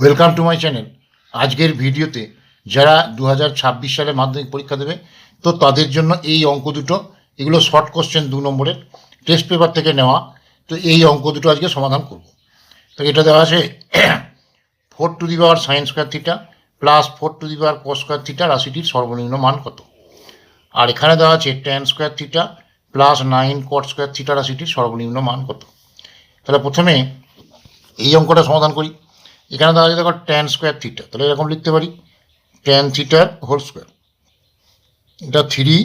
Welcome to my channel আজকের ভিডিওতে যারা দু সালে মাধ্যমিক পরীক্ষা দেবে, তো তাদের জন্য এই অঙ্ক দুটো, এগুলো শর্ট কোশ্চেন দু নম্বরের টেস্ট পেপার থেকে নেওয়া, তো এই অঙ্ক দুটো আজকে সমাধান করব। তো এটা দেওয়া আছে four to the power sine square theta plus four to the power cos square theta রাশিটির সর্বনিম্ন মান কত? আর এখানে দেওয়া আছে tan square theta plus nine cot square theta রাশিটির সর্বনিম্ন মান কত? তাহলে প্রথমে এই অঙ্কটা সমাধান করি। এখানে দেখা যায় দেখো ট্যান স্কোয়ার থিটা তাহলে এরকম লিখতে পারি ট্যান থিটার হোল স্কোয়ার এটা থ্রি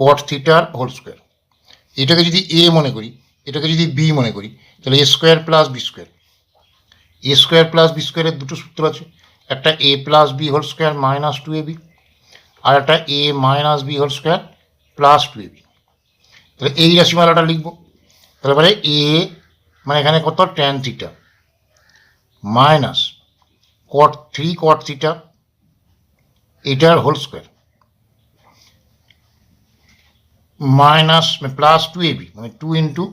কট থিটার হোল স্কোয়ার এটাকে যদি এ মনে করি, এটাকে যদি বি মনে করি, তাহলে A square plus B square A square plus B স্কোয়ারের দুটো সূত্র আছে, একটা A plus B whole square minus two A B আর একটা A minus B whole square plus two A B তাহলে এই রাশিমালাটা লিখব, তাহলে এ মানে এখানে কত? Tan theta minus cot three cot theta এটার whole square minus plus two AB মানে two into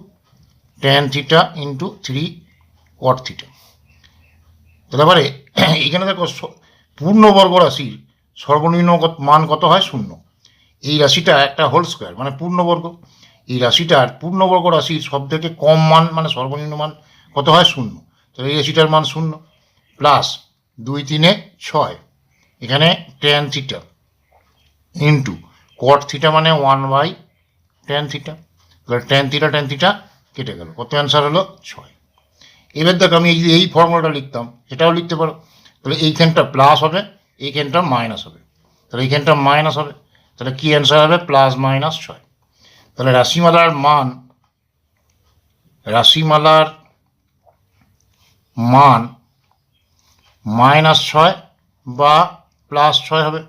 tan theta into three cot theta তারপরে এখানে দেখো পূর্ণবর্গ রাশির সর্বনিম্ন মান কত হয়? শূন্য। এই রাশিটা একটা হোল স্কোয়ার মানে পূর্ণবর্গ এই রাশিটার পূর্ণবর্গ রাশির সব থেকে কম মান মানে সর্বনিম্ন মান কত হয়? শূন্য। তাহলে এই রাশিটার মান শূন্য। প্লাস দুই তিনে ছয়। এখানে tan theta into cot theta মানে ওয়ান বাই টেন থিটা তাহলে টেন থিটা টেন থিটা কেটে গেল। কত অ্যান্সার হলো? ছয়। এবার দেখো, আমি এই এই ফর্মুলাটা লিখতাম, এটাও লিখতে পারো। তাহলে এইখানটা প্লাস হবে এইখানটা মাইনাস হবে। তাহলে এইখানটা মাইনাস হবে। তাহলে কী অ্যান্সার হবে? প্লাস মাইনাস ছয়। তাহলে রাশিমালার মান, রাশিমালার মান মাইনাস ছয় বা প্লাস ছয় হবে।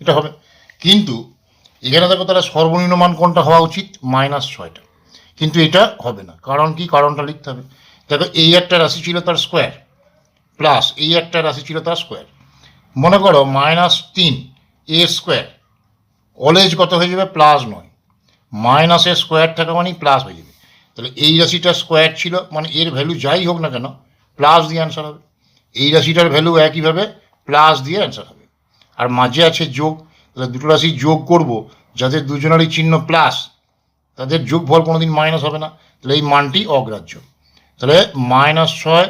এটা হবে। কিন্তু এখানে দেখো তাহলে সর্বনিম্ন মান কোনটা হওয়া উচিত? মাইনাস ছয়টা। কিন্তু এটা হবে না। কারণ কি? কারণটা লিখতে হবে। দেখো, এই একটা রাশি ছিল তার স্কোয়ার প্লাস এই একটা রাশি ছিল তার স্কোয়ার মনে করো মাইনাস তিন এর স্কোয়ার অলওয়েজ কত হয়ে যাবে? প্লাস নয়। মাইনাসের স্কোয়ার থাকা মানেই প্লাস হয়ে যাবে। তাহলে এই রাশিটা স্কোয়ার ছিল মানে এর ভ্যালু যাই হোক না কেন প্লাস দিয়ে অ্যান্সার হবে। এই রাশিটার ভ্যালু একইভাবে প্লাস দিয়ে অ্যান্সার হবে। আর মাঝে আছে যোগ, তাহলে দুটো রাশি যোগ করব, যাদের দুজনেরই চিহ্ন প্লাস তাদের যোগফল কোনোদিন মাইনাস হবে না। তাহলে এই মানটি অগ্রাহ্য। তাহলে মাইনাস ছয়,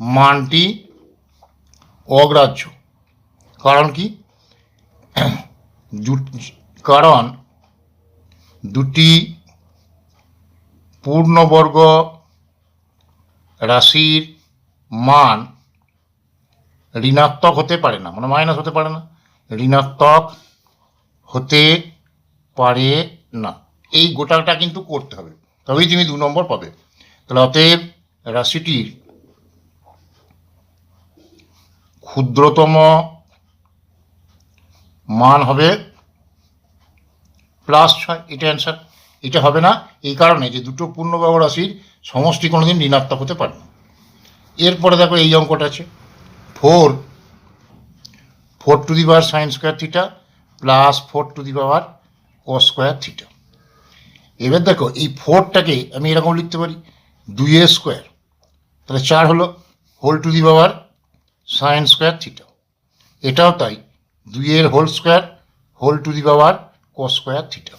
মানটি অগ্রাহ্য। কারণ কি? কারণ দুটি পূর্ণবর্গ রাশির মান ঋণাত্মক হতে পারে না মানে মাইনাস হতে পারে না, ঋণাত্মক হতে পারে না। এই গোটাটা কিন্তু করতে হবে, তবেই তুমি দু নম্বর পাবে। তাহলে অতএব রাশিটির ক্ষুদ্রতম মান হবে প্লাস ছয়, এটা অ্যান্সার এটা হবে না, এই কারণে যে দুটো পূর্ণবর্গ রাশির সমষ্টি কোনোদিন ঋণাত্মক হতে পারে না। এরপরে দেখো এই অঙ্কটা আছে। Four four to the power sine square theta plus four to the power cos square theta এবার দেখো এই ফোরটাকে আমি এরকম লিখতে পারি দুইয়ের স্কোয়ার তাহলে চার হলো whole to the power sine square theta এটাও তাই, দুই এর whole square whole to the power cos square theta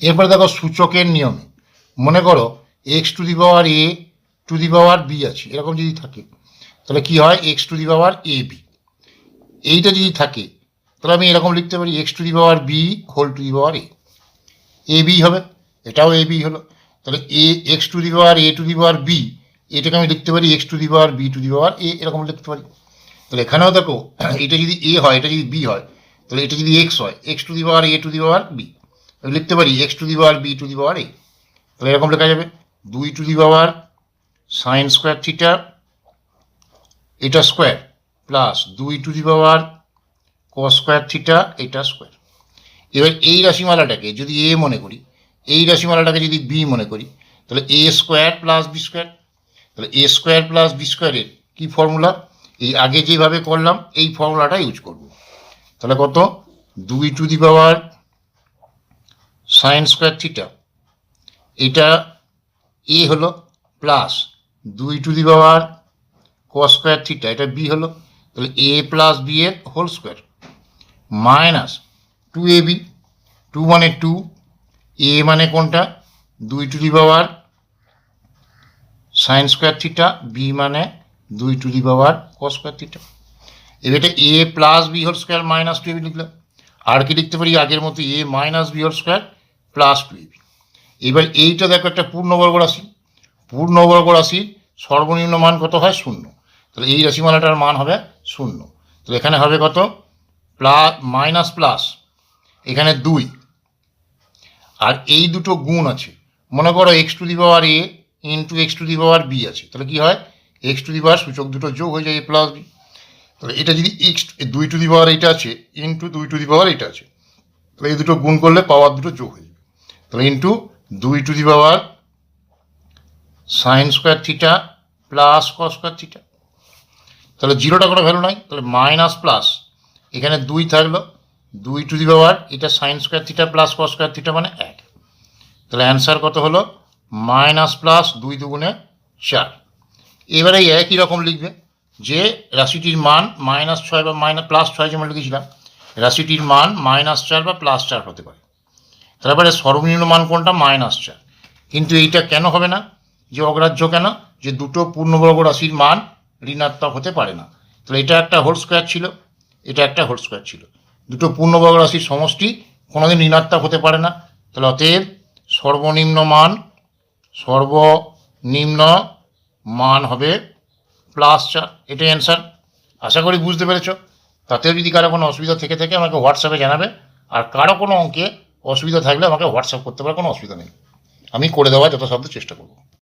এরপরে দেখো সূচকের নিয়মে। মনে করো X to the power A to the power B আছে এরকম যদি থাকে তাহলে কি হয় X to the power A B এইটা যদি থাকে তাহলে আমি এরকম লিখতে পারি X to the power B whole to the power A A B হবে এটাও এ বি হলো তাহলে A X to the power A to the power B এটাকে আমি লিখতে পারি X to the power B to the power A এরকম লিখতে পারি তাহলে এখানেও দেখো এটা যদি এ হয় এটা যদি বি হয় তাহলে এটা যদি এক্স হয় X to the power A to the power B আমি লিখতে পারি X to the power B to the power A তাহলে এরকম লেখা যাবে দুই to the power sine square theta এটা স্কোয়ার প্লাস দুই to the power cos square theta এটা স্কোয়ার এবার এই রাশিমালাটাকে যদি এ মনে করি, এই রাশিমালাটাকে যদি বি মনে করি, তাহলে A square plus B square তাহলে এ স্কোয়ার প্লাস বি স্কোয়ারের কী ফর্মুলা এই আগে যেভাবে করলাম, এই ফর্মুলাটা ইউজ করব। তাহলে কত? দুই to the power sine square theta এটা এ হলো প্লাস দুই to the power cos square theta এটা বি হলো, তাহলে এ প্লাস বি এর whole square minus two A B two মানে টু এ মানে কোনটা? দুই to the power sine square theta B মানে দুই to the power cos square theta এবার এটা A plus B whole square minus two AB লিখলাম। আর কি লিখতে পারি? আগের মতো A minus B whole square plus two AB এবার এইটা দেখো একটা পূর্ণবর্গ রাশি। পূর্ণবর্গ রাশির সর্বনিম্ন মান কত হয়? শূন্য। তাহলে এই রাশিমালাটার মান হবে শূন্য। তাহলে এখানে হবে কত? Plus, minus, plus. এখানে দুই। আর এই দুটো গুণ আছে। মনে করো X to the power A into X to the power B আছে। তাহলে কি হয়? এক্স টু দি পাওয়ার সূচক দুটো যোগ হয়ে যায় এ প্লাস বি তাহলে এটা যদি এক্স দুই টু দি পাওয়ার এটা আছে ইন্টু দুই টু দি পাওয়ার এটা আছে। তাহলে এই দুটো গুণ করলে পাওয়ার দুটো যোগ হয়ে যাবে। তাহলে ইন্টু দুই to the power sine square theta plus cos square theta তাহলে জিরোটা কোনো ভ্যালু নাই, তাহলে মাইনাস প্লাস এখানে দুই থাকল, দুই টু দি পাওয়ার এটা sine square theta plus cos square theta মানে এক। তাহলে অ্যান্সার কত হলো? মাইনাস প্লাস দুই দুগুণে চার। এবারে একই রকম লিখবে? যে রাশিটির মান মাইনাস ছয় বা মাইনাস প্লাস ছয় যেমন লিখেছিলাম, রাশিটির মান মাইনাস চার বা প্লাস চার হতে পারে। তারপরে সর্বনিম্ন মান কোনটা? মাইনাস চার। কিন্তু এইটা কেন হবে না? যে অগ্রাহ্য কেন? যে দুটো পূর্ণবর্গ রাশির মান ঋণাত্মক হতে পারে না। তাহলে এটা একটা হোল স্কোয়ার ছিল। এটা একটা হোল স্কোয়ার ছিল। দুটো পূর্ণবর্গ রাশির সমষ্টি কোনোদিন ঋণাত্মক হতে পারে না। তাহলে অতএব সর্বনিম্ন মান সর্বনিম্ন মান হবে প্লাস চার। এটাই অ্যান্সার আশা করি বুঝতে পেরেছ। তাতেও যদি কারও কোনো অসুবিধা থেকে থাকে, আমাকে হোয়াটসঅ্যাপে জানাবে। আর কারও কোনো অঙ্কে অসুবিধা থাকলে আমাকে হোয়াটসঅ্যাপ করতে পারে কোনো অসুবিধা নেই। আমি করে দেওয়ার যথাসাধ্য চেষ্টা করব।